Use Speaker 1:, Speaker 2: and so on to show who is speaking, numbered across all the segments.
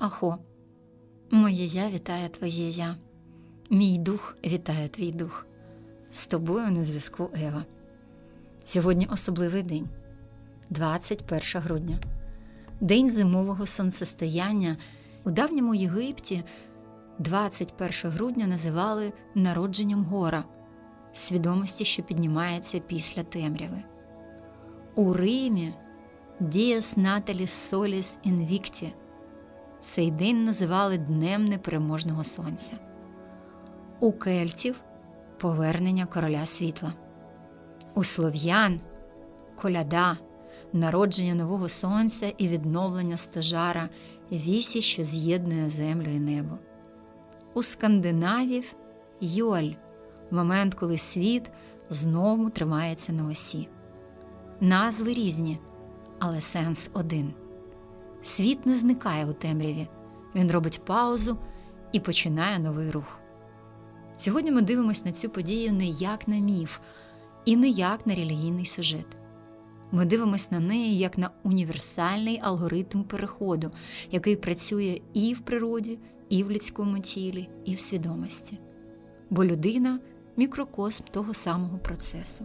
Speaker 1: Ахо, моє я вітає твоє я. Мій дух вітає твій дух. З тобою на зв'язку Ева. Сьогодні особливий день 21 грудня, день зимового сонцестояння. У давньому Єгипті 21 грудня називали народженням гора, свідомості, що піднімається після темряви. У Римі Діас Наталіс Соліс Інвікті. Цей день називали Днем Непереможного Сонця. У кельтів повернення короля світла. У слов'ян коляда, народження нового сонця і відновлення стожара, вісі, що з'єднує землю і небо. У скандинавів Йоль момент, коли світ знову тримається на осі. Назви різні, але сенс один. Світ не зникає у темряві, він робить паузу і починає новий рух. Сьогодні ми дивимося на цю подію не як на міф і не як на релігійний сюжет. Ми дивимося на неї як на універсальний алгоритм переходу, який працює і в природі, і в людському тілі, і в свідомості. Бо людина мікрокосм того самого процесу.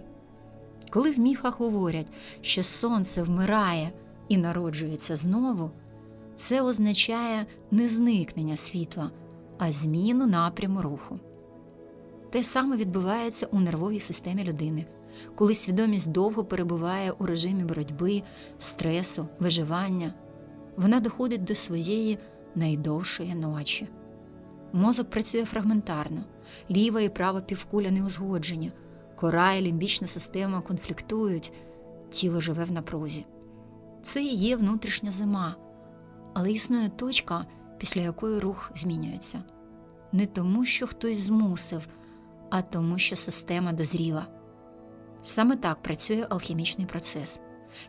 Speaker 1: Коли в міфах говорять, що сонце вмирає і народжується знову, це означає не зникнення світла, а зміну напряму руху. Те саме відбувається у нервовій системі людини, коли свідомість довго перебуває у режимі боротьби, стресу, виживання, вона доходить до своєї найдовшої ночі. Мозок працює фрагментарно, ліва і права півкуля не узгоджені, кора і лімбічна система конфліктують, тіло живе в напрузі. Це і є внутрішня зима, але існує точка, після якої рух змінюється. Не тому, що хтось змусив, а тому, що система дозріла. Саме так працює алхімічний процес,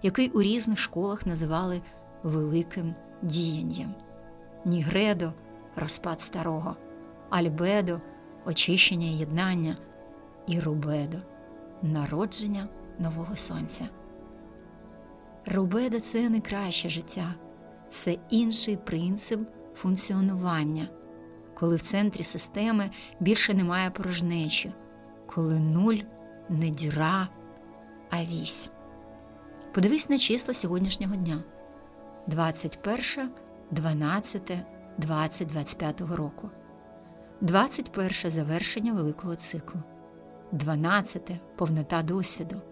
Speaker 1: який у різних школах називали великим діянням. Нігредо розпад старого, альбедо очищення і єднання, і рубедо народження нового сонця. Рубеда це не краще життя, це інший принцип функціонування, коли в центрі системи більше немає порожнечі, коли нуль не діра, а вісь. Подивись на числа сьогоднішнього дня. 21, 12, 20, 25 року, 21 завершення великого циклу, 12 повнота досвіду.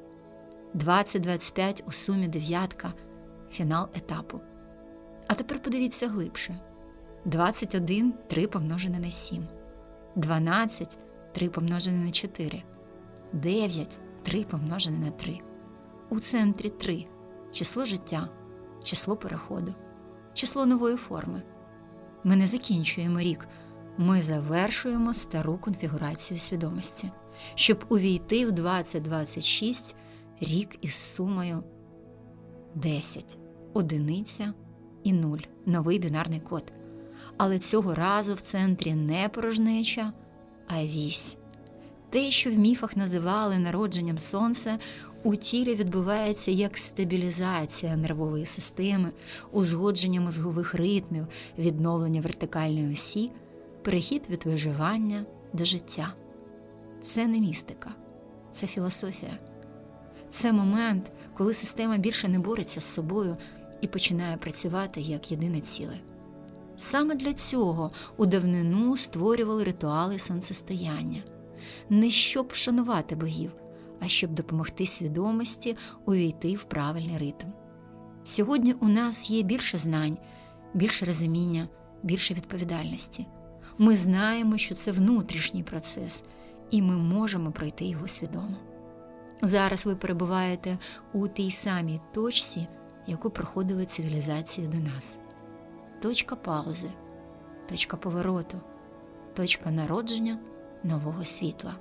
Speaker 1: 20-25 у сумі дев'ятка фінал етапу. А тепер подивіться глибше: 21 3 помножене на 7, 12 3 помножене на 4, 9 3 помножене на 3. У центрі 3 число життя, число переходу, число нової форми. Ми не закінчуємо рік, ми завершуємо стару конфігурацію свідомості, щоб увійти в 2026 рік із сумою 10, одиниця і 0, новий бінарний код. Але цього разу в центрі не порожнеча, а вісь. Те, що в міфах називали народженням сонця, у тілі відбувається як стабілізація нервової системи, узгодження мозгових ритмів, відновлення вертикальної осі, перехід від виживання до життя. Це не містика, це філософія. Це момент, коли система більше не бореться з собою і починає працювати як єдине ціле. Саме для цього у давнину створювали ритуали сонцестояння, не щоб вшанувати богів, а щоб допомогти свідомості увійти в правильний ритм. Сьогодні у нас є більше знань, більше розуміння, більше відповідальності. Ми знаємо, що це внутрішній процес, і ми можемо пройти його свідомо. Зараз ви перебуваєте у тій самій точці, яку проходили цивілізації до нас. Точка паузи, точка повороту, точка народження нового світла.